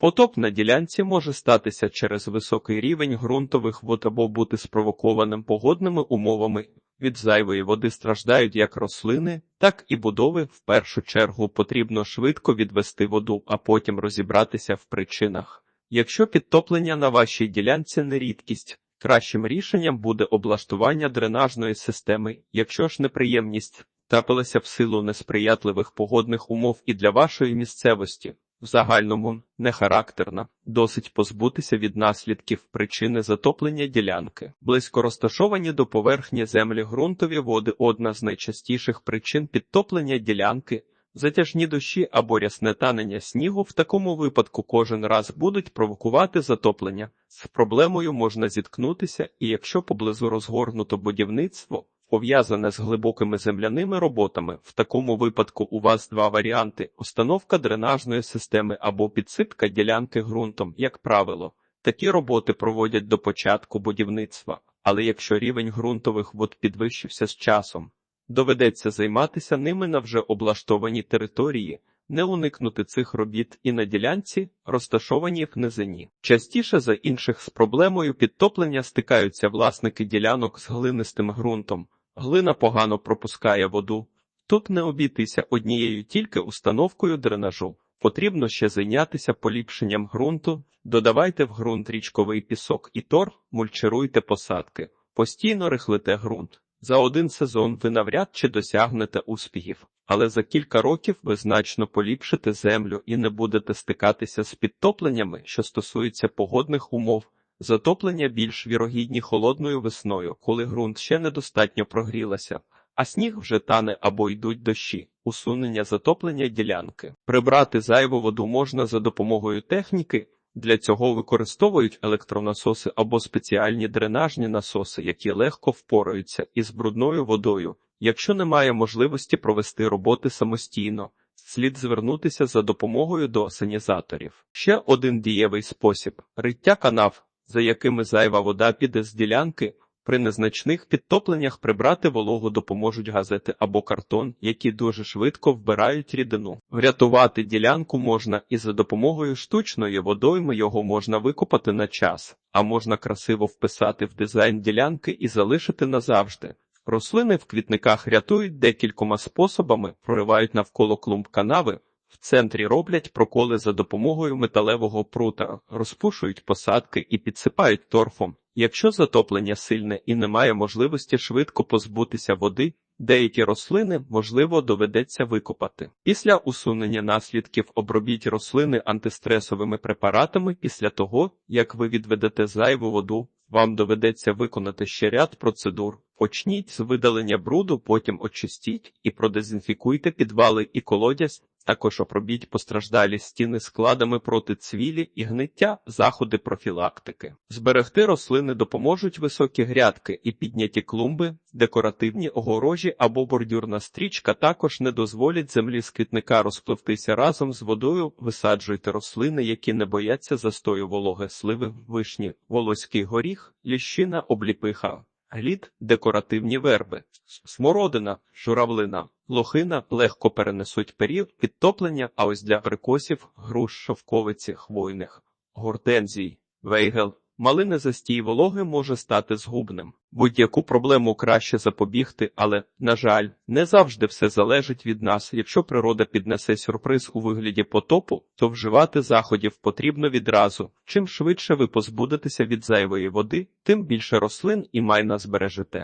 Потоп на ділянці може статися через високий рівень ґрунтових вод або бути спровокованим погодними умовами. Від зайвої води страждають як рослини, так і будови. В першу чергу потрібно швидко відвести воду, а потім розібратися в причинах. Якщо підтоплення на вашій ділянці не рідкість, кращим рішенням буде облаштування дренажної системи, якщо ж неприємність трапилася в силу несприятливих погодних умов і для вашої місцевості. В загальному не характерна, досить позбутися від наслідків причини затоплення ділянки. Близько розташовані до поверхні землі ґрунтові води одна з найчастіших причин підтоплення ділянки. Затяжні дощі або рясне танення снігу в такому випадку кожен раз будуть провокувати затоплення. З проблемою можна зіткнутися, і якщо поблизу розгорнуто будівництво, пов'язане з глибокими земляними роботами, в такому випадку у вас два варіанти: установка дренажної системи або підсипка ділянки ґрунтом, як правило. Такі роботи проводять до початку будівництва, але якщо рівень ґрунтових вод підвищився з часом, доведеться займатися ними на вже облаштованій території, не уникнути цих робіт і на ділянці, розташованій в низині. Частіше за інших з проблемою підтоплення стикаються власники ділянок з глинистим ґрунтом. Глина погано пропускає воду. Тут не обійтися однією тільки установкою дренажу. Потрібно ще зайнятися поліпшенням ґрунту, додавайте в ґрунт річковий пісок і торф, мульчируйте посадки, постійно рихлите ґрунт. За один сезон ви навряд чи досягнете успіхів, але за кілька років ви значно поліпшите землю і не будете стикатися з підтопленнями, що стосуються погодних умов. Затоплення більш вірогідні холодною весною, коли ґрунт ще недостатньо прогрілася, а сніг вже тане або йдуть дощі, усунення затоплення ділянки. Прибрати зайву воду можна за допомогою техніки. Для цього використовують електронасоси або спеціальні дренажні насоси, які легко впораються із брудною водою. Якщо немає можливості провести роботи самостійно, слід звернутися за допомогою до асенізаторів. Ще один дієвий спосіб риття канав, за якими зайва вода піде з ділянки. При незначних підтопленнях прибрати вологу допоможуть газети або картон, які дуже швидко вбирають рідину. Врятувати ділянку можна і за допомогою штучної водойми його можна викопати на час, а можна красиво вписати в дизайн ділянки і залишити назавжди. Рослини в квітниках рятують декількома способами, проривають навколо клумб канави. В центрі роблять проколи за допомогою металевого прута, розпушують посадки і підсипають торфом. Якщо затоплення сильне і немає можливості швидко позбутися води, деякі рослини, можливо, доведеться викопати. Після усунення наслідків обробіть рослини антистресовими препаратами після того, як ви відведете зайву воду, вам доведеться виконати ще ряд процедур. Почніть з видалення бруду, потім очистіть і продезінфікуйте підвали і колодязь, також обробіть постраждалі стіни складами проти цвілі і гниття, заходи профілактики. Зберегти рослини допоможуть високі грядки і підняті клумби, декоративні огорожі або бордюрна стрічка також не дозволять землі з квітника розпливтися разом з водою. Висаджуйте рослини, які не бояться застою вологи, сливи, вишні, волоський горіх, ліщина, обліпиха. Глід, декоративні верби, смородина, журавлина, лохина легко перенесуть період підтоплення, а ось для абрикосів, груш, шовковиці, хвойних, гортензій, вейгел, малини застій вологи може стати згубним. Будь-яку проблему краще запобігти, але, на жаль, не завжди все залежить від нас. Якщо природа піднесе сюрприз у вигляді потопу, то вживати заходів потрібно відразу. Чим швидше ви позбудетеся від зайвої води, тим більше рослин і майна збережете.